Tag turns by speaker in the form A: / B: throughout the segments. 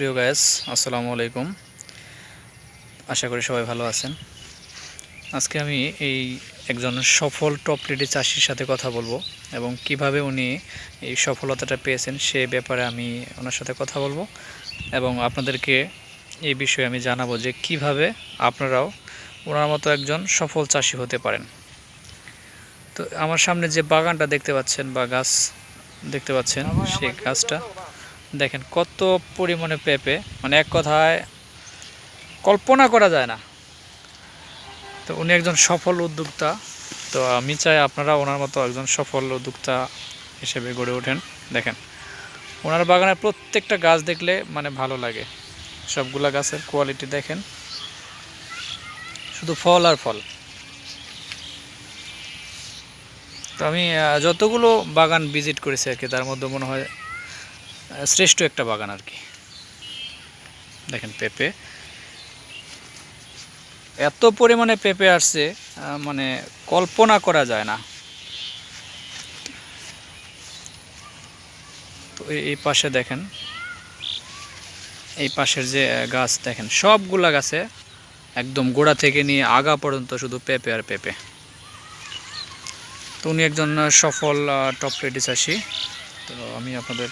A: প্রিয় গায়েস আসসালামু আলাইকুম। আশা করি সবাই ভালো আছেন। আজকে আমি এই একজন সফল টপ রেডি চাষির সাথে কথা বলব এবং কীভাবে উনি এই সফলতাটা পেয়েছেন সে ব্যাপারে আমি ওনার সাথে কথা বলব এবং আপনাদেরকে এই বিষয়ে আমি জানাব যে কীভাবে আপনারাও ওনার মতো একজন সফল চাষি হতে পারেন। তো আমার সামনে যে বাগানটা দেখতে পাচ্ছেন বা গাছ দেখতে পাচ্ছেন সেই গাছটা দেখেন, কত পরিমাণে পেঁপে মানে এক কথায় কল্পনা করা যায় না। তো উনি একজন সফল উদ্যোক্তা, তো আমি চাই আপনারা ওনার মতো একজন সফল উদ্যোক্তা হিসেবে গড়ে ওঠেন। দেখেন, ওনার বাগানের প্রত্যেকটা গাছ দেখলে মানে ভালো লাগে। সবগুলা গাছের কোয়ালিটি দেখেন। শুধু ফল আর ফল। তো আমি যতগুলো বাগান ভিজিট করেছি আর কি, তার মধ্যে মনে হয় শ্রেষ্ঠ একটা বাগান আর কি। দেখেন পেঁপে। এত পরিমাণে পেঁপে আসছে মানে কল্পনা করা যায় না। তো এই- পাশে দেখেন, এই পাশের যে গাছ দেখেন, সবগুলা গাছে একদম গোড়া থেকে নিয়ে আগা পর্যন্ত শুধু পেঁপে আর পেঁপে। তো উনি একজন সফল টপ রেডি চাষি তো আমি আপনাদের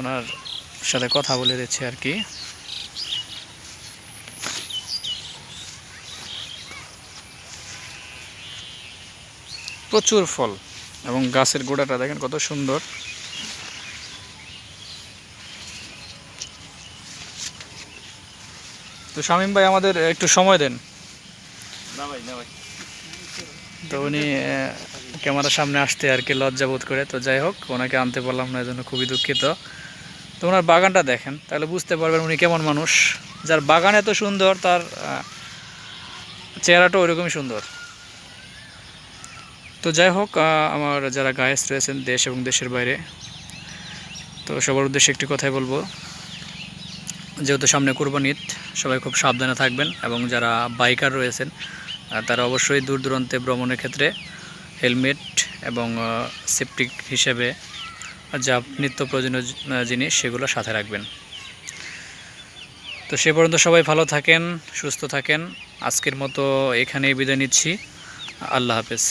A: ওনার সাথে কথা বলে দিচ্ছি আর কি। প্রচুর ফল এবং গাছের গোড়াটা দেখেন কত সুন্দর। তো শামীম ভাই আমাদের একটু সময় দেন।
B: না ভাই না ভাই।
A: তো উনি ক্যামেরার সামনে আসতে আর কি লজ্জা বোধ করে। তো যাই হোক ওনাকে আনতে পারলাম না এজন্য খুবই দুঃখিত। তো ওনার বাগানটা দেখেন তাহলে বুঝতে পারবেন উনি কেমন মানুষ। যার বাগান এত সুন্দর তার আহ, চেহারাটাও ওইরকমই সুন্দর। তো যাই হোক আমার যারা গায়েস রয়েছেন দেশ এবং দেশের বাইরে তো সবার উদ্দেশ্যে একটি কথাই বলব। যেহেতু সামনে কোরবানি ঈদ সবাই খুব সাবধানে থাকবেন এবং যারা বাইকার রয়েছেন তারা অবশ্যই দূর দূরান্তে ভ্রমণের ক্ষেত্রে হেলমেট এবং সেপটিক হিসেবে যা নিত্য প্রয়োজনীয় জিনিস সেগুলো সাথে রাখবেন। তো সে পর্যন্ত সবাই ভালো থাকেন, সুস্থ থাকেন। আজকের মতো এখানেই বিদায় নিচ্ছি। আল্লাহ হাফেজ।